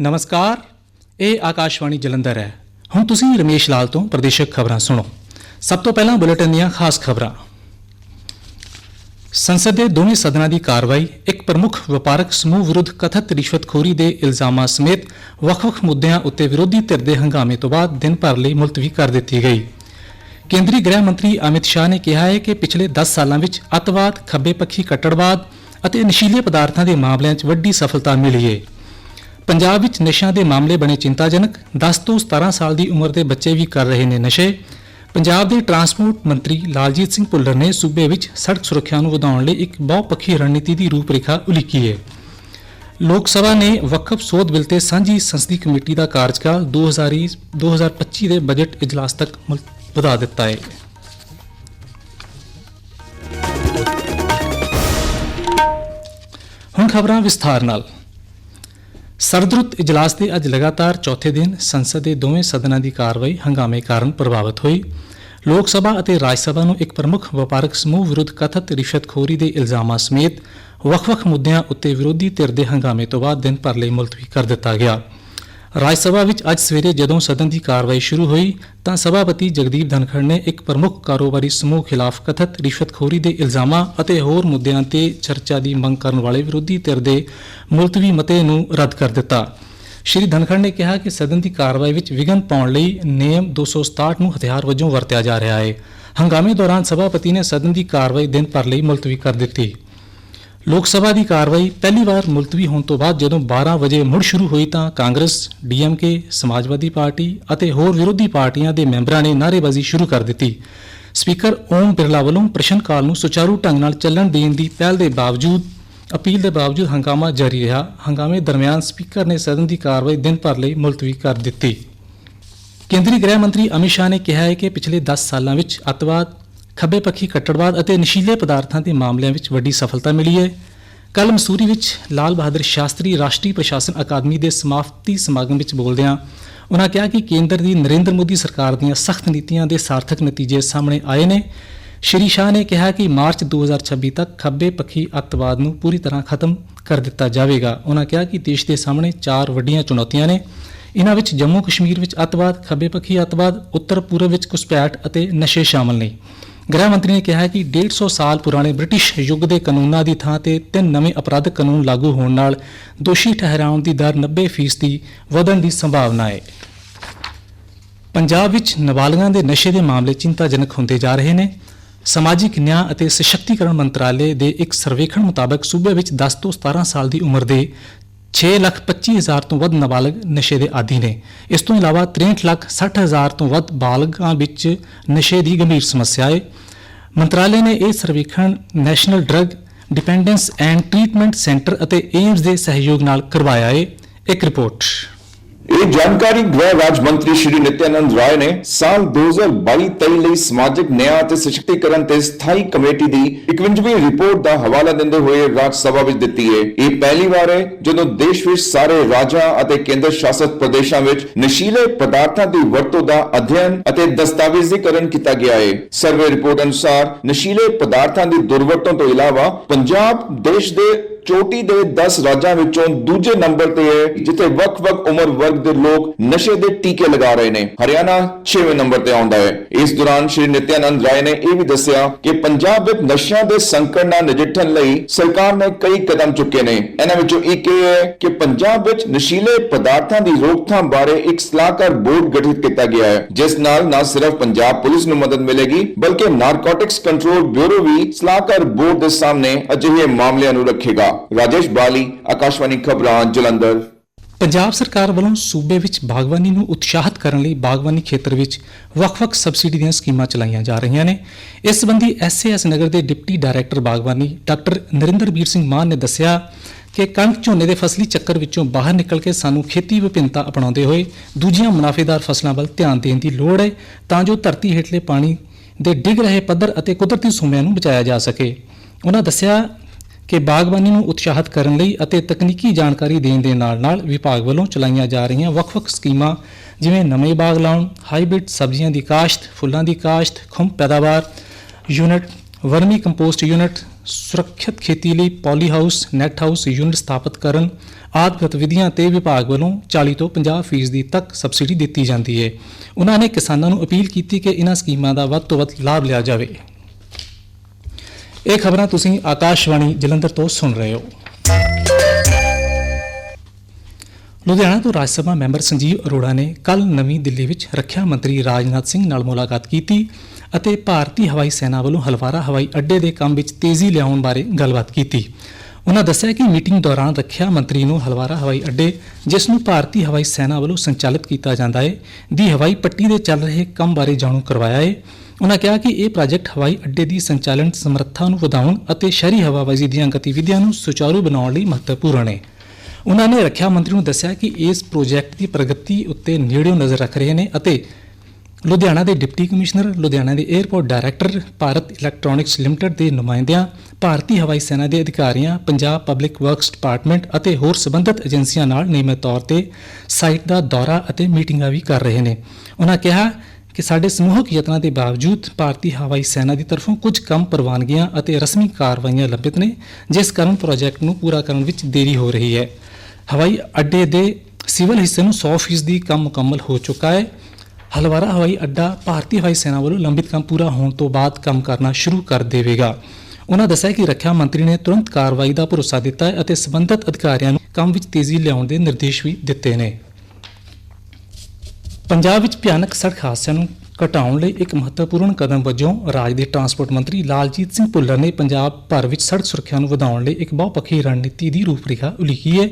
ਨਮਸਕਾਰ, ਇਹ ਆਕਾਸ਼ਵਾਣੀ ਜਲੰਧਰ ਹੈ। ਹੁਣ ਤੁਸੀਂ ਰਮੇਸ਼ ਲਾਲ ਤੋਂ ਪ੍ਰਦੇਸ਼ਕ ਖਬਰਾਂ ਸੁਣੋ। ਸਭ ਤੋਂ ਪਹਿਲਾਂ ਬੁਲੇਟਿਨ ਦੀਆਂ ਖਾਸ ਖਬਰਾਂ। ਸੰਸਦ ਦੇ ਦੋਵੇਂ ਸਦਨਾਂ ਦੀ ਕਾਰਵਾਈ ਇੱਕ ਪ੍ਰਮੁੱਖ ਵਪਾਰਕ ਸਮੂਹ ਵਿਰੁੱਧ ਕਥਿਤ ਰਿਸ਼ਵਤਖੋਰੀ ਦੇ ਇਲਜ਼ਾਮਾਂ ਸਮੇਤ ਵੱਖ-ਵੱਖ ਮੁੱਦਿਆਂ ਉੱਤੇ ਵਿਰੋਧੀ ਧਿਰ ਦੇ ਹੰਗਾਮੇ ਤੋਂ ਬਾਅਦ ਦਿਨ ਭਰ ਲਈ ਮੁਲਤਵੀ ਕਰ ਦਿੱਤੀ ਗਈ। ਕੇਂਦਰੀ ਗ੍ਰਹਿ ਮੰਤਰੀ ਅਮਿਤ ਸ਼ਾਹ ਨੇ ਕਿਹਾ ਹੈ ਕਿ ਪਿਛਲੇ 10 ਸਾਲਾਂ ਵਿੱਚ ਅੱਤਵਾਦ, ਖੱਬੇ ਪੱਖੀ ਕੱਟੜਵਾਦ ਅਤੇ ਨਸ਼ੀਲੇ ਪਦਾਰਥਾਂ ਦੇ ਮਾਮਲਿਆਂ 'ਚ ਵੱਡੀ ਸਫਲਤਾ ਮਿਲੀ ਹੈ ਪੰਜਾਬ ਵਿੱਚ ਨਸ਼ਿਆਂ ਦੇ ਮਾਮਲੇ ਬਣੇ ਚਿੰਤਾਜਨਕ 10 ਤੋਂ 17 ਸਾਲ ਦੀ ਉਮਰ ਦੇ ਬੱਚੇ ਵੀ ਕਰ ਰਹੇ ਨੇ ਨਸ਼ੇ। ਪੰਜਾਬ ਦੇ ਟਰਾਂਸਪੋਰਟ ਮੰਤਰੀ ਲਾਲਜੀਤ ਸਿੰਘ ਭੁੱਲਰ ਨੇ ਸੂਬੇ ਵਿੱਚ ਸੜਕ ਸੁਰੱਖਿਆ ਨੂੰ ਵਧਾਉਣ ਲਈ ਇੱਕ ਬਹੁਪੱਖੀ ਰਣਨੀਤੀ ਦੀ ਰੂਪਰੇਖਾ ਉਲੀਕੀ ਹੈ। ਲੋਕ ਸਭਾ ਨੇ ਵਕਫ ਸੋਧ ਬਿੱਲ ਤੇ ਸਾਂਝੀ ਸੰਸਦੀ ਕਮੇਟੀ ਦਾ ਕਾਰਜਕਾਲ 2020 2025 ਦੇ ਬਜਟ ਇਜਲਾਸ ਤੱਕ ਵਧਾ ਦਿੱਤਾ ਹੈ। ਹੁਣ ਖਬਰਾਂ ਵਿਸਥਾਰ ਨਾਲ। ਸਰਦਰੁੱਤ ਇਜਲਾਸ ਦੇ ਅੱਜ ਲਗਾਤਾਰ ਚੌਥੇ ਦਿਨ ਸੰਸਦ ਦੇ ਦੋਵੇਂ ਸਦਨਾਂ ਦੀ ਕਾਰਵਾਈ ਹੰਗਾਮੇ ਕਾਰਨ ਪ੍ਰਭਾਵਿਤ ਹੋਈ। ਲੋਕ ਸਭਾ ਅਤੇ ਰਾਜ ਸਭਾ ਨੂੰ ਇੱਕ ਪ੍ਰਮੁੱਖ ਵਪਾਰਕ ਸਮੂਹ ਵਿਰੁੱਧ ਕਥਿਤ ਰਿਸ਼ਵਤਖੋਰੀ ਦੇ ਇਲਜ਼ਾਮਾਂ ਸਮੇਤ ਵੱਖ-ਵੱਖ ਮੁੱਦਿਆਂ ਉੱਤੇ ਵਿਰੋਧੀ ਧਿਰ ਦੇ ਹੰਗਾਮੇ ਤੋਂ ਬਾਅਦ ਦਿਨ ਭਰ ਲਈ ਮੁਲਤਵੀ ਕਰ ਦਿੱਤਾ ਗਿਆ। ਰਾਜ ਸਭਾ ਵਿੱਚ ਅੱਜ ਸਵੇਰੇ ਜਦੋਂ ਸਦਨ ਦੀ ਕਾਰਵਾਈ ਸ਼ੁਰੂ ਹੋਈ ਤਾਂ ਸਭਾਪਤੀ ਜਗਦੀਪ ਧਨਖੜ ਨੇ ਇੱਕ ਪ੍ਰਮੁੱਖ ਕਾਰੋਬਾਰੀ ਸਮੂਹ ਖਿਲਾਫ ਕਥਿਤ ਰਿਸ਼ਵਤਖੋਰੀ ਦੇ ਇਲਜ਼ਾਮਾਂ ਅਤੇ ਹੋਰ ਮੁੱਦਿਆਂ ਤੇ ਚਰਚਾ ਦੀ ਮੰਗ ਕਰਨ ਵਾਲੇ ਵਿਰੋਧੀ ਧਿਰ ਦੇ ਮੁਲਤਵੀ ਮਤੇ ਨੂੰ ਰੱਦ ਕਰ ਦਿੱਤਾ। ਸ਼੍ਰੀ ਧਨਖੜ ਨੇ ਕਿਹਾ ਕਿ ਸਦਨ ਦੀ ਕਾਰਵਾਈ ਵਿੱਚ ਵਿਘਨ ਪਾਉਣ ਲਈ ਨਿਯਮ 267 ਨੂੰ ਹਥਿਆਰ ਵਜੋਂ ਵਰਤਿਆ ਜਾ ਰਿਹਾ ਹੈ। ਹੰਗਾਮੇ ਦੌਰਾਨ ਸਭਾਪਤੀ ਨੇ ਸਦਨ ਦੀ ਕਾਰਵਾਈ ਦਿਨ ਭਰ ਲਈ ਮੁਲਤਵੀ ਕਰ ਦਿੱਤੀ। ਲੋਕ ਸਭਾ ਦੀ ਕਾਰਵਾਈ ਪਹਿਲੀ ਵਾਰ ਮੁਲਤਵੀ ਹੋਣ ਤੋਂ ਬਾਅਦ ਜਦੋਂ 12 ਵਜੇ ਮੁੜ ਸ਼ੁਰੂ ਹੋਈ ਤਾਂ ਕਾਂਗਰਸ, ਡੀਐਮਕੇ, ਸਮਾਜਵਾਦੀ ਪਾਰਟੀ ਅਤੇ ਹੋਰ ਵਿਰੋਧੀ ਪਾਰਟੀਆਂ ਦੇ ਮੈਂਬਰਾਂ ਨੇ ਨਾਅਰੇਬਾਜ਼ੀ ਸ਼ੁਰੂ ਕਰ ਦਿੱਤੀ। ਸਪੀਕਰ ਓਮ ਬਿਰਲਾ ਵੱਲੋਂ ਪ੍ਰਸ਼ਨ ਕਾਲ ਨੂੰ ਸੁਚਾਰੂ ਢੰਗ ਨਾਲ ਚੱਲਣ ਦੇਣ ਦੀ ਪਹਿਲ ਦੇ ਬਾਵਜੂਦ ਅਪੀਲ ਦੇ ਬਾਵਜੂਦ ਹੰਗਾਮਾ ਜਾਰੀ ਰਿਹਾ। ਹੰਗਾਮੇ ਦਰਮਿਆਨ ਸਪੀਕਰ ਨੇ ਸਦਨ ਦੀ ਕਾਰਵਾਈ ਦਿਨ ਭਰ ਲਈ ਮੁਲਤਵੀ ਕਰ ਦਿੱਤੀ। ਕੇਂਦਰੀ ਗ੍ਰਹਿ ਮੰਤਰੀ ਅਮਿਤ ਸ਼ਾਹ ਨੇ ਕਿਹਾ ਹੈ ਕਿ ਪਿਛਲੇ 10 ਸਾਲਾਂ ਵਿੱਚ ਅੱਤਵਾਦ ਖੱਬੇ ਪੱਖੀ ਕੱਟੜਵਾਦ ਅਤੇ ਨਸ਼ੀਲੇ ਪਦਾਰਥਾਂ ਦੇ ਮਾਮਲਿਆਂ ਵਿੱਚ ਵੱਡੀ ਸਫਲਤਾ ਮਿਲੀ ਹੈ। ਕੱਲ ਮਸੂਰੀ ਵਿੱਚ ਲਾਲ ਬਹਾਦਰ ਸ਼ਾਸਤਰੀ ਰਾਸ਼ਟਰੀ ਪ੍ਰਸ਼ਾਸਨ ਅਕਾਦਮੀ ਦੇ ਸਮਾਪਤੀ ਸਮਾਗਮ ਵਿੱਚ ਬੋਲਦਿਆਂ ਉਨ੍ਹਾਂ ਕਿਹਾ ਕਿ ਕੇਂਦਰ ਦੀ ਨਰਿੰਦਰ ਮੋਦੀ ਸਰਕਾਰ ਦੀਆਂ ਸਖਤ ਨੀਤੀਆਂ ਦੇ ਸਾਰਥਕ ਨਤੀਜੇ ਸਾਹਮਣੇ ਆਏ ਨੇ। ਸ਼੍ਰੀ ਸ਼ਾਹ ਨੇ ਕਿਹਾ ਕਿ ਮਾਰਚ 2026 ਤੱਕ ਖੱਬੇ ਪੱਖੀ ਅੱਤਵਾਦ ਨੂੰ ਪੂਰੀ ਤਰ੍ਹਾਂ ਖਤਮ ਕਰ ਦਿੱਤਾ ਜਾਵੇਗਾ। ਉਨ੍ਹਾਂ ਕਿਹਾ ਕਿ ਦੇਸ਼ ਦੇ ਸਾਹਮਣੇ ਚਾਰ ਵੱਡੀਆਂ ਚੁਣੌਤੀਆਂ ਨੇ। ਇਹਨਾਂ ਵਿੱਚ ਜੰਮੂ ਕਸ਼ਮੀਰ ਵਿੱਚ ਅੱਤਵਾਦ, ਖੱਬੇ ਪੱਖੀ ਅੱਤਵਾਦ, ਉੱਤਰ ਪੂਰਬ ਵਿੱਚ ਘੁਸਪੈਠ ਅਤੇ ਨਸ਼ੇ ਸ਼ਾਮਲ ਨੇ। ਗ੍ਰਹਿ ਮੰਤਰੀ ਨੇ ਕਿਹਾ ਕਿ 150 ਸਾਲ ਪੁਰਾਣੇ ਬ੍ਰਿਟਿਸ਼ ਯੁੱਗ ਦੇ ਕਾਨੂੰਨਾਂ ਦੀ ਥਾਂ ਤੇ ਤਿੰਨ ਨਵੇਂ ਅਪਰਾਧਿਕ ਕਾਨੂੰਨ ਲਾਗੂ ਹੋਣ ਨਾਲ ਦੋਸ਼ੀ ਠਹਿਰਾਉਣ ਦੀ ਦਰ 90% ਦੀ ਵਧਣ ਦੀ ਸੰਭਾਵਨਾ ਹੈ। ਪੰਜਾਬ ਵਿੱਚ ਨਾਬਾਲਗਾਂ ਦੇ ਨਸ਼ੇ ਦੇ ਮਾਮਲੇ ਚਿੰਤਾਜਨਕ ਹੁੰਦੇ ਜਾ ਰਹੇ ਨੇ। ਸਮਾਜਿਕ ਨਿਆਂ ਅਤੇ ਸਸ਼ਕਤੀਕਰਨ ਮੰਤਰਾਲੇ ਦੇ ਇੱਕ ਸਰਵੇਖਣ ਮੁਤਾਬਕ ਸੂਬੇ ਵਿੱਚ 10 ਤੋਂ 17 ਸਾਲ ਦੀ ਉਮਰ ਦੇ 6,25,000 ਤੋਂ ਵੱਧ ਨਾਬਾਲਗ ਨਸ਼ੇ ਦੇ ਆਦੀ ਨੇ। ਇਸ ਤੋਂ ਇਲਾਵਾ 63,60,000 ਤੋਂ ਵੱਧ ਬਾਲਗਾਂ ਵਿੱਚ ਨਸ਼ੇ ਦੀ ਗੰਭੀਰ ਸਮੱਸਿਆ ਹੈ ਮੰਤਰਾਲੇ ਨੇ ਇਹ ਸਰਵੇਖਣ national drug dependence and treatment centre ਅਤੇ ਏਮਸ ਦੇ ਸਹਿਯੋਗ ਨਾਲ ਕਰਵਾਇਆ ਹੈ ਇੱਕ ਰਿਪੋਰਟ। ਇਹ ਜਾਣਕਾਰੀ ਗ੍ਰਹਿ ਰਾਜ ਮੰਤਰੀ ਸ਼੍ਰੀ ਨਿਤਿਆਨੰਦ ਰਾਏ ਨੇ ਸਾਲ 2022-23 ਲਈ ਸਮਾਜਿਕ, ਨਿਆਂ ਅਤੇ ਸਸ਼ਕਤੀਕਰਨ ਤੇ ਸਥਾਈ ਕਮੇਟੀ ਦੀ 51ਵੀਂ ਰਿਪੋਰਟ ਦਾ ਹਵਾਲਾ ਦਿੰਦੇ ਹੋਏ ਰਾਜ ਸਭਾ ਵਿੱਚ ਦਿੱਤੀ ਹੈ ਇਹ ਪਹਿਲੀ ਵਾਰ ਹੈ ਜਦੋਂ ਦੇਸ਼ ਵਿੱਚ ਸਾਰੇ ਰਾਜਾਂ ਅਤੇ ਕੇਂਦਰ ਸ਼ਾਸਤ ਪ੍ਰਦੇਸ਼ਾਂ ਵਿੱਚ ਨਸ਼ੀਲੇ ਪਦਾਰਥਾਂ ਦੀ ਵਰਤੋਂ ਦਾ ਅਧਿਐਨ ਅਤੇ ਦਸਤਾਵੇਜ਼ੀਕਰਨ ਕੀਤਾ ਗਿਆ ਹੈ ਸਰਵੇ ਰਿਪੋਰਟ ਅਨੁਸਾਰ ਨਸ਼ੀਲੇ ਪਦਾਰਥਾਂ ਦੀ ਦੁਰਵਰਤੋਂ ਤੋਂ ਇਲਾਵਾ ਪੰਜਾਬ ਦੇਸ਼ ਦੇ ਚੋਟੀ ਦੇ 10 ਰਾਜਾਂ ਵਿੱਚੋਂ ਦੂਜੇ ਨੰਬਰ ਤੇ ਹੈ, ਜਿੱਥੇ ਵੱਖ-ਵੱਖ ਉਮਰ ਵਰਗ ਦੇ ਲੋਕ ਨਸ਼ੇ ਦੇ ਟੀਕੇ ਲਗਾ ਰਹੇ ਨੇ। ਹਰਿਆਣਾ 6ਵੇਂ ਨੰਬਰ ਤੇ ਆਉਂਦਾ ਹੈ। ਇਸ ਦੌਰਾਨ ਸ਼੍ਰੀ ਨਿਤਿਆਨੰਦ ਰਾਏ ਨੇ ਇਹ ਵੀ ਦੱਸਿਆ ਕਿ ਪੰਜਾਬ ਵਿੱਚ ਨਸ਼ਿਆਂ ਦੇ ਸੰਕਟ ਨਾਲ ਨਜਿੱਠਣ ਲਈ ਸਰਕਾਰ ਨੇ ਕਈ ਕਦਮ ਚੁੱਕੇ ਨੇ। ਇਹਨਾਂ ਵਿੱਚੋਂ ਇੱਕ ਇਹ ਹੈ ਕਿ ਪੰਜਾਬ ਵਿੱਚ ਨਸ਼ੀਲੇ ਪਦਾਰਥਾਂ ਦੀ ਰੋਕਥਾਮ ਬਾਰੇ ਇੱਕ ਸਲਾਹਕਾਰ ਬੋਰਡ ਗਠਿਤ ਕੀਤਾ ਗਿਆ ਹੈ, ਜਿਸ ਨਾਲ ਨਾ ਸਿਰਫ ਪੰਜਾਬ ਪੁਲਿਸ ਨੂੰ ਮਦਦ ਮਿਲੇਗੀ, ਬਲਕਿ ਨਾਰਕੋਟਿਕਸ ਕੰਟਰੋਲ ਬਿਊਰੋ ਵੀ ਸਲਾਹਕਾਰ ਬੋਰਡ ਦੇ ਸਾਹਮਣੇ ਅਜਿਹੇ ਮਾਮਲਿਆਂ ਨੂੰ ਰੱਖੇਗਾ। ਰਾਜੇਸ਼ ਬਾਲੀ, ਆਕਾਸ਼ਵਾਣੀ ਖਬਰਾਂ, ਜਲੰਧਰ। ਪੰਜਾਬ ਸਰਕਾਰ ਵੱਲੋਂ ਸੂਬੇ ਵਿੱਚ ਬਾਗਬਾਨੀ ਨੂੰ ਉਤਸ਼ਾਹਿਤ ਕਰਨ ਲਈ ਬਾਗਬਾਨੀ ਖੇਤਰ ਵਿੱਚ ਵੱਖ-ਵੱਖ ਸਬਸਿਡੀ ਦੀਆਂ ਸਕੀਮਾਂ ਚਲਾਈਆਂ ਜਾ ਰਹੀਆਂ ਨੇ। ਇਸ ਸੰਬੰਧੀ ਐਸਏਐਸ ਨਗਰ ਦੇ ਡਿਪਟੀ ਡਾਇਰੈਕਟਰ ਬਾਗਬਾਨੀ ਡਾਕਟਰ ਨਰਿੰਦਰਬੀਰ ਸਿੰਘ ਮਾਨ ਨੇ ਦੱਸਿਆ ਕਿ ਕਣਕ ਝੋਨੇ ਦੇ ਫਸਲੀ ਚੱਕਰ ਵਿੱਚੋਂ ਬਾਹਰ ਨਿਕਲ ਕੇ ਸਾਨੂੰ ਖੇਤੀ ਵਿਭਿੰਨਤਾ ਅਪਣਾਉਂਦੇ ਹੋਏ ਦੂਜੀਆਂ ਮੁਨਾਫੇਦਾਰ ਫਸਲਾਂ ਵੱਲ ਧਿਆਨ ਦੇਣ ਦੀ ਲੋੜ ਹੈ ਤਾਂ ਜੋ ਧਰਤੀ ਹੇਠਲੇ ਪਾਣੀ ਦੇ ਡਿੱਗ ਰਹੇ ਪੱਧਰ ਅਤੇ ਕੁਦਰਤੀ ਸੋਮਿਆਂ ਨੂੰ ਬਚਾਇਆ ਜਾ ਸਕੇ। ਉਹਨਾਂ ਦੱਸਿਆ ਕਿ ਬਾਗਬਾਨੀ ਨੂੰ ਉਤਸ਼ਾਹਿਤ ਕਰਨ ਲਈ ਅਤੇ ਤਕਨੀਕੀ ਜਾਣਕਾਰੀ ਦੇਣ ਦੇ ਨਾਲ-ਨਾਲ ਵਿਭਾਗ ਵੱਲੋਂ ਚਲਾਈਆਂ ਜਾ ਰਹੀਆਂ ਵੱਖ-ਵੱਖ ਸਕੀਮਾਂ, ਜਿਵੇਂ ਨਵੇਂ ਬਾਗ ਲਾਉਣ, ਹਾਈਬ੍ਰਿਡ ਸਬਜ਼ੀਆਂ ਦੀ ਕਾਸ਼ਤ, ਫੁੱਲਾਂ ਦੀ ਕਾਸ਼ਤ, ਖੁੰਭ ਪੈਦਾਵਾਰ, ਯੂਨਿਟ, ਵਰਮੀ ਕੰਪੋਸਟ ਯੂਨਿਟ, ਸੁਰੱਖਿਅਤ ਖੇਤੀ ਲਈ poly house, net house unit ਸਥਾਪਿਤ ਕਰਨ ਆਦਿ ਗਤੀਵਿਧੀਆਂ ਤੇ ਵਿਭਾਗ ਵੱਲੋਂ 40 ਤੋਂ 50 ਫੀਸਦੀ ਤੱਕ ਸਬਸਿਡੀ ਦਿੱਤੀ ਜਾਂਦੀ ਹੈ। ਉਹਨਾਂ ਨੇ ਕਿਸਾਨਾਂ ਨੂੰ ਅਪੀਲ ਕੀਤੀ ਕਿ ਇਹਨਾਂ ਸਕੀਮਾਂ ਦਾ ਵੱਧ ਤੋਂ ਵੱਧ ਲਾਭ ਲਿਆ ਜਾਵੇ। ਇਹ ਖਬਰਾਂ ਤੁਸੀਂ ਆਕਾਸ਼ਵਾਣੀ ਜਲੰਧਰ ਤੋਂ ਸੁਣ ਰਹੇ ਹੋ। ਲੁਧਿਆਣਾ ਤੋਂ ਰਾਜ ਸਭਾ ਮੈਂਬਰ ਸੰਜੀਵ ਅਰੋੜਾ ਨੇ ਕੱਲ ਨਵੀਂ ਦਿੱਲੀ ਵਿੱਚ ਰੱਖਿਆ ਮੰਤਰੀ ਰਾਜਨਾਥ ਸਿੰਘ ਨਾਲ ਮੁਲਾਕਾਤ ਕੀਤੀ ਅਤੇ ਭਾਰਤੀ ਹਵਾਈ ਸੈਨਾ ਵੱਲੋਂ ਹਲਵਾਰਾ ਹਵਾਈ ਅੱਡੇ ਦੇ ਕੰਮ ਵਿੱਚ ਤੇਜ਼ੀ ਲਿਆਉਣ ਬਾਰੇ ਗੱਲਬਾਤ ਕੀਤੀ। ਉਹਨਾਂ ਦੱਸਿਆ ਕਿ ਮੀਟਿੰਗ ਦੌਰਾਨ ਰੱਖਿਆ ਮੰਤਰੀ ਨੂੰ ਹਲਵਾਰਾ ਹਵਾਈ ਅੱਡੇ, ਜਿਸ ਨੂੰ ਭਾਰਤੀ ਹਵਾਈ ਸੈਨਾ ਵੱਲੋਂ ਸੰਚਾਲਿਤ ਕੀਤਾ ਜਾਂਦਾ ਹੈ, ਦੀ ਹਵਾਈ ਪੱਟੀ ਦੇ ਚੱਲ ਰਹੇ ਕੰਮ ਬਾਰੇ ਜਾਣੂ ਕਰਵਾਇਆ ਹੈ। ਉਨ੍ਹਾਂ ਕਿਹਾ ਕਿ ਇਹ ਪ੍ਰੋਜੈਕਟ ਹਵਾਈ ਅੱਡੇ ਦੀ ਸੰਚਾਲਨ ਸਮਰੱਥਾ ਨੂੰ ਵਧਾਉਣ ਅਤੇ ਸ਼ਹਿਰੀ ਹਵਾਬਾਜ਼ੀ ਦੀਆਂ ਗਤੀਵਿਧੀਆਂ ਨੂੰ ਸੁਚਾਰੂ ਬਣਾਉਣ ਲਈ ਮਹੱਤਵਪੂਰਨ ਹੈ ਉਹਨਾਂ ਨੇ ਰੱਖਿਆ ਮੰਤਰੀ ਨੂੰ ਦੱਸਿਆ ਕਿ ਇਸ ਪ੍ਰੋਜੈਕਟ ਦੀ ਪ੍ਰਗਤੀ ਉੱਤੇ ਨੇੜਿਓਂ ਨਜ਼ਰ ਰੱਖ ਰਹੇ ਨੇ ਅਤੇ ਲੁਧਿਆਣਾ ਦੇ ਡਿਪਟੀ ਕਮਿਸ਼ਨਰ, ਲੁਧਿਆਣਾ ਦੇ airport director, Bharat electronics limited ਦੇ ਨੁਮਾਇੰਦਿਆਂ, ਭਾਰਤੀ ਹਵਾਈ ਸੈਨਾ ਦੇ ਅਧਿਕਾਰੀਆਂ, ਪੰਜਾਬ ਪਬਲਿਕ ਵਰਕਸ ਡਿਪਾਰਟਮੈਂਟ ਅਤੇ ਹੋਰ ਸਬੰਧਤ ਏਜੰਸੀਆਂ ਨਾਲ ਨਿਯਮਿਤ ਤੌਰ ਤੇ ਸਾਈਟ ਦਾ ਦੌਰਾ ਅਤੇ ਮੀਟਿੰਗਾਂ ਵੀ ਕਰ ਰਹੇ ਨੇ। ਉਹਨਾਂ ਕਿਹਾ ਕਿ ਸਾਡੇ ਸਮੂਹਕ ਯਤਨਾਂ ਦੇ ਬਾਵਜੂਦ ਭਾਰਤੀ ਹਵਾਈ ਸੈਨਾ ਦੀ ਤਰਫੋਂ ਕੁਝ ਕੰਮ ਪ੍ਰਵਾਨਗੀਆਂ ਅਤੇ ਰਸਮੀ ਕਾਰਵਾਈਆਂ ਲੰਬਿਤ ਨੇ, ਜਿਸ ਕਾਰਨ ਪ੍ਰੋਜੈਕਟ ਨੂੰ ਪੂਰਾ ਕਰਨ ਵਿੱਚ ਦੇਰੀ ਹੋ ਰਹੀ ਹੈ। ਹਵਾਈ ਅੱਡੇ ਦੇ ਸਿਵਲ ਹਿੱਸੇ ਨੂੰ 100% ਦੀ ਕੰਮ ਮੁਕੰਮਲ ਹੋ ਚੁੱਕਾ ਹੈ। ਹਲਵਾਰਾ ਹਵਾਈ ਅੱਡਾ ਭਾਰਤੀ ਹਵਾਈ ਸੈਨਾ ਵੱਲੋਂ ਲੰਬਿਤ ਕੰਮ ਪੂਰਾ ਹੋਣ ਤੋਂ ਬਾਅਦ ਕੰਮ ਕਰਨਾ ਸ਼ੁਰੂ ਕਰ ਦੇਵੇਗਾ। ਉਹਨਾਂ ਦੱਸਿਆ ਕਿ ਰੱਖਿਆ ਮੰਤਰੀ ਨੇ ਤੁਰੰਤ ਕਾਰਵਾਈ ਦਾ ਭਰੋਸਾ ਦਿੱਤਾ ਹੈ ਅਤੇ ਸਬੰਧਤ ਅਧਿਕਾਰੀਆਂ ਨੂੰ ਕੰਮ ਵਿੱਚ ਤੇਜ਼ੀ ਲਿਆਉਣ ਦੇ ਨਿਰਦੇਸ਼ ਵੀ ਦਿੱਤੇ ਨੇ। ਪੰਜਾਬ ਵਿੱਚ ਭਿਆਨਕ ਸੜਕ ਹਾਦਸਿਆਂ ਨੂੰ ਘਟਾਉਣ ਲਈ ਇੱਕ ਮਹੱਤਵਪੂਰਨ ਕਦਮ ਵਜੋਂ ਰਾਜ ਦੇ ਟਰਾਂਸਪੋਰਟ ਮੰਤਰੀ ਲਾਲਜੀਤ ਸਿੰਘ ਭੁੱਲਰ ਨੇ ਪੰਜਾਬ ਭਰ ਵਿੱਚ ਸੜਕ ਸੁਰੱਖਿਆ ਨੂੰ ਵਧਾਉਣ ਲਈ ਇੱਕ ਬਹੁਪੱਖੀ ਰਣਨੀਤੀ ਦੀ ਰੂਪਰੇਖਾ ਉਲੀਕੀ ਹੈ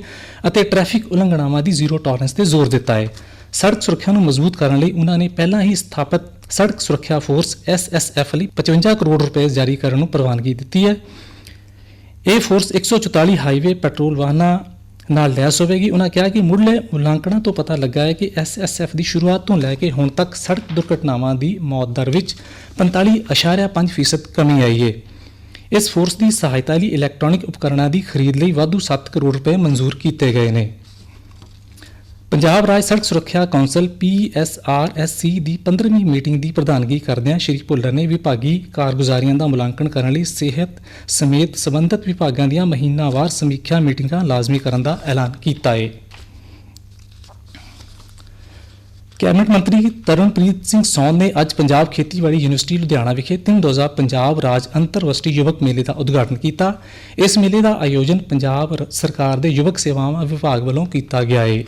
ਅਤੇ ਟ੍ਰੈਫਿਕ ਉਲੰਘਣਾਵਾਂ ਦੀ ਜ਼ੀਰੋ ਟੋਲਰੈਂਸ ਤੇ ਜ਼ੋਰ ਦਿੱਤਾ ਹੈ। ਸੜਕ ਸੁਰੱਖਿਆ ਨੂੰ ਮਜ਼ਬੂਤ ਕਰਨ ਲਈ ਉਹਨਾਂ ਨੇ ਪਹਿਲਾਂ ਹੀ ਸਥਾਪਿਤ ਸੜਕ ਸੁਰੱਖਿਆ ਫੋਰਸ ਐਸਐਸਐਫ ਲਈ 55 ਕਰੋੜ ਰੁਪਏ ਜਾਰੀ ਕਰਨ ਨੂੰ ਪ੍ਰਵਾਨਗੀ ਦਿੱਤੀ ਹੈ। ਇਹ ਫੋਰਸ 144 ਹਾਈਵੇ ਪੈਟਰੋਲ ਵਾਹਨਾਂ ਨਾਲ ਲੈਸ ਹੋਵੇਗੀ। ਉਹਨਾਂ ਕਿਹਾ ਕਿ ਮੁੱਢਲੇ ਮੁਲਾਂਕਣਾਂ ਤੋਂ ਪਤਾ ਲੱਗਾ ਹੈ ਕਿ ਐਸਐਸਐਫ ਦੀ ਸ਼ੁਰੂਆਤ ਤੋਂ ਲੈ ਕੇ ਹੁਣ ਤੱਕ ਸੜਕ ਦੁਰਘਟਨਾਵਾਂ ਦੀ ਮੌਤ ਦਰ ਵਿੱਚ 45.5% ਕਮੀ ਆਈ ਹੈ। ਇਸ ਫੋਰਸ ਦੀ ਸਹਾਇਤਾ ਲਈ ਇਲੈਕਟ੍ਰੋਨਿਕ ਉਪਕਰਣਾਂ ਦੀ ਖਰੀਦ ਲਈ ਵਾਧੂ 7 ਕਰੋੜ ਰੁਪਏ ਮਨਜ਼ੂਰ ਕੀਤੇ ਗਏ ਨੇ। ਪੰਜਾਬ ਰਾਜ ਸੜਕ ਸੁਰੱਖਿਆ ਕੌਂਸਲ PSRSC ਦੀ 15ਵੀਂ ਮੀਟਿੰਗ ਦੀ ਪ੍ਰਧਾਨਗੀ ਕਰਦਿਆਂ ਸ਼੍ਰੀ ਭੁੱਲਰ ਨੇ ਵਿਭਾਗੀ ਕਾਰਗੁਜ਼ਾਰੀਆਂ ਦਾ ਮੁਲਾਂਕਣ ਕਰਨ ਲਈ ਸਿਹਤ ਸਮੇਤ ਸੰਬੰਧਿਤ ਵਿਭਾਗਾਂ ਦੀਆਂ ਮਹੀਨਾਵਾਰ ਸਮੀਖਿਆ ਮੀਟਿੰਗਾਂ ਲਾਜ਼ਮੀ ਕਰਨ ਦਾ ਐਲਾਨ ਕੀਤਾ ਹੈ ਕੈਬਨਿਟ ਮੰਤਰੀ ਤਰਨਪ੍ਰੀਤ ਸਿੰਘ ਸੌਨ ਨੇ ਅੱਜ ਪੰਜਾਬ ਖੇਤੀਬਾੜੀ ਯੂਨੀਵਰਸਿਟੀ ਲੁਧਿਆਣਾ ਵਿਖੇ ਤਿੰਨ ਰੋਜ਼ਾ ਪੰਜਾਬ ਰਾਜ ਅੰਤਰਵਸਟੀ ਯੁਵਕ ਮੇਲੇ ਦਾ ਉਦਘਾਟਨ ਕੀਤਾ। ਇਸ ਮੇਲੇ ਦਾ ਆਯੋਜਨ ਪੰਜਾਬ ਰ- ਸਰਕਾਰ ਦੇ ਯੁਵਕ ਸੇਵਾਵਾਂ ਵਿਭਾਗ ਵੱਲੋਂ ਕੀਤਾ ਗਿਆ ਹੈ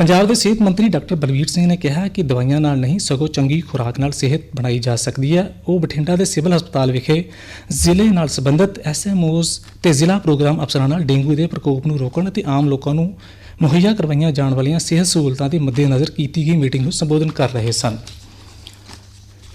ਪੰਜਾਬ ਦੇ ਸਿਹਤ ਮੰਤਰੀ ਡਾਕਟਰ ਬਲਵੀਰ ਸਿੰਘ ਨੇ ਕਿਹਾ ਕਿ ਦਵਾਈਆਂ ਨਾਲ ਨਹੀਂ, ਸਗੋਂ ਚੰਗੀ ਖੁਰਾਕ ਨਾਲ ਸਿਹਤ ਬਣਾਈ ਜਾ ਸਕਦੀ ਹੈ। ਉਹ ਬਠਿੰਡਾ ਦੇ ਸਿਵਲ ਹਸਪਤਾਲ ਵਿਖੇ ਜ਼ਿਲ੍ਹੇ ਨਾਲ ਸੰਬੰਧਿਤ ਐਸਐਮਓਜ਼ ਤੇ ਜ਼ਿਲ੍ਹਾ ਪ੍ਰੋਗਰਾਮ ਅਫਸਰਾਂ ਨਾਲ ਡੇਂਗੂ ਦੇ ਪ੍ਰਕੋਪ ਨੂੰ ਰੋਕਣ ਅਤੇ ਆਮ ਲੋਕਾਂ ਨੂੰ ਮੁਹੱਈਆ ਕਰਵਾਈਆਂ ਜਾਣ ਵਾਲੀਆਂ ਸਿਹਤ ਸਹੂਲਤਾਂ ਦੇ ਮੱਦੇਨਜ਼ਰ ਕੀਤੀ ਗਈ ਮੀਟਿੰਗ ਨੂੰ ਸੰਬੋਧਨ ਕਰ ਰਹੇ ਸਨ।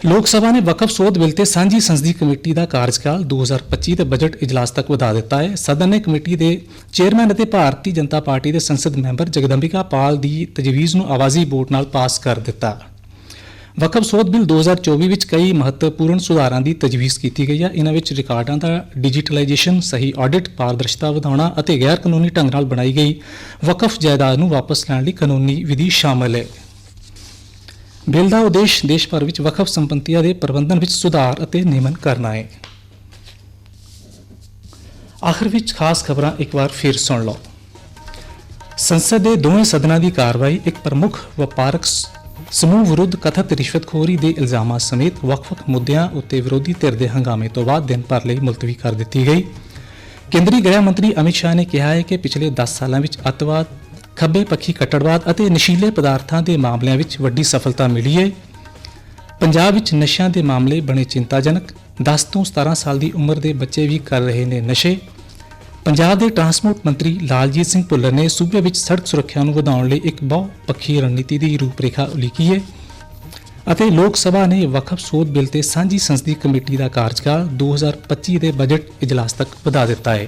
ਲੋਕ ਸਭਾ ਨੇ ਵਕਫ ਸੋਧ ਬਿੱਲ ਤੇ ਸਾਂਝੀ ਸੰਸਦੀ ਕਮੇਟੀ ਦਾ ਕਾਰਜਕਾਲ 2025 ਦੇ ਬਜਟ ਇਜਲਾਸ ਤੱਕ ਵਧਾ ਦਿੱਤਾ ਹੈ। ਸਦਨ ਨੇ ਕਮੇਟੀ ਦੇ ਚੇਅਰਮੈਨ ਅਤੇ ਭਾਰਤੀ ਜਨਤਾ ਪਾਰਟੀ ਦੇ ਸੰਸਦ ਮੈਂਬਰ ਜਗਦੰਬਿਕਾ ਪਾਲ ਦੀ ਤਜਵੀਜ਼ ਨੂੰ ਆਵਾਜ਼ੀ ਵੋਟ ਨਾਲ ਪਾਸ ਕਰ ਦਿੱਤਾ। ਵਕਫ ਸੋਧ ਬਿੱਲ 2024 ਵਿੱਚ ਕਈ ਮਹੱਤਵਪੂਰਨ ਸੁਧਾਰਾਂ ਦੀ ਤਜਵੀਜ਼ ਕੀਤੀ ਗਈ ਹੈ। ਇਹਨਾਂ ਵਿੱਚ ਰਿਕਾਰਡਾਂ ਦਾ ਡਿਜੀਟਲਾਈਜੇਸ਼ਨ, ਸਹੀ ਆਡਿਟ, ਪਾਰਦਰਸ਼ਤਾ ਵਧਾਉਣਾ ਅਤੇ ਗੈਰ ਕਾਨੂੰਨੀ ਢੰਗ ਨਾਲ ਬਣਾਈ ਗਈ ਵਕਫ ਜਾਇਦਾਦ ਨੂੰ ਵਾਪਸ ਲੈਣ ਲਈ ਕਾਨੂੰਨੀ ਵਿਧੀ ਸ਼ਾਮਲ ਹੈ। ਬਿੱਲ ਦਾ ਉਦੇਸ਼ ਦੇਸ਼ ਭਰ ਵਿੱਚ ਵਕਫ ਸੰਪਤੀਆਂ ਦੇ ਪ੍ਰਬੰਧਨ ਵਿੱਚ ਸੁਧਾਰ ਅਤੇ ਨਿਯਮਨ ਕਰਨਾ ਹੈ। ਆਖਰ ਵਿੱਚ ਖਾਸ ਖਬਰਾਂ ਇੱਕ ਵਾਰ ਫਿਰ ਸੁਣ ਲਓ। ਸੰਸਦ ਦੇ ਦੋਵੇਂ ਸਦਨਾਂ ਦੀ ਕਾਰਵਾਈ ਇੱਕ ਪ੍ਰਮੁੱਖ ਵਪਾਰਕ ਸਮੂਹ ਵਿਰੁੱਧ ਕਥਿਤ ਰਿਸ਼ਵਤਖੋਰੀ ਦੇ ਇਲਜ਼ਾਮਾਂ ਸਮੇਤ ਵੱਖ-ਵੱਖ ਮੁੱਦਿਆਂ ਉੱਤੇ ਵਿਰੋਧੀ ਧਿਰ ਦੇ ਹੰਗਾਮੇ ਤੋਂ ਬਾਅਦ ਦਿਨ ਭਰ ਲਈ ਮੁਲਤਵੀ ਕਰ ਦਿੱਤੀ ਗਈ। ਕੇਂਦਰੀ ਗ੍ਰਹਿ ਮੰਤਰੀ ਅਮਿਤ ਸ਼ਾਹ ਨੇ ਕਿਹਾ ਹੈ ਕਿ ਪਿਛਲੇ 10 ਸਾਲਾਂ ਵਿੱਚ ਅੱਤਵਾਦ ਖੱਬੇ ਪੱਖੀ ਕੱਟੜਵਾਦ ਅਤੇ ਨਸ਼ੀਲੇ ਪਦਾਰਥਾਂ ਦੇ ਮਾਮਲਿਆਂ ਵਿੱਚ ਵੱਡੀ ਸਫਲਤਾ ਮਿਲੀ ਹੈ ਪੰਜਾਬ ਵਿੱਚ ਨਸ਼ਿਆਂ ਦੇ ਮਾਮਲੇ ਬਣੇ ਚਿੰਤਾਜਨਕ। 10 ਤੋਂ 17 ਸਾਲ ਦੀ ਉਮਰ ਦੇ ਬੱਚੇ ਵੀ ਕਰ ਰਹੇ ਨੇ ਨਸ਼ੇ। ਪੰਜਾਬ ਦੇ ਟਰਾਂਸਪੋਰਟ ਮੰਤਰੀ ਲਾਲਜੀਤ ਸਿੰਘ ਭੁੱਲਰ ਨੇ ਸੂਬੇ ਵਿੱਚ ਸੜਕ ਸੁਰੱਖਿਆ ਨੂੰ ਵਧਾਉਣ ਲਈ ਇੱਕ ਬਹੁ ਪੱਖੀ ਰਣਨੀਤੀ ਦੀ ਰੂਪਰੇਖਾ ਉਲੀਕੀ ਹੈ ਅਤੇ ਲੋਕ ਸਭਾ ਨੇ ਵਕਫ ਸੋਧ ਬਿੱਲ ਤੇ ਸਾਂਝੀ ਸੰਸਦੀ ਕਮੇਟੀ ਦਾ ਕਾਰਜਕਾਲ 2025 ਦੇ ਬਜਟ ਇਜਲਾਸ ਤੱਕ ਵਧਾ ਦਿੱਤਾ ਹੈ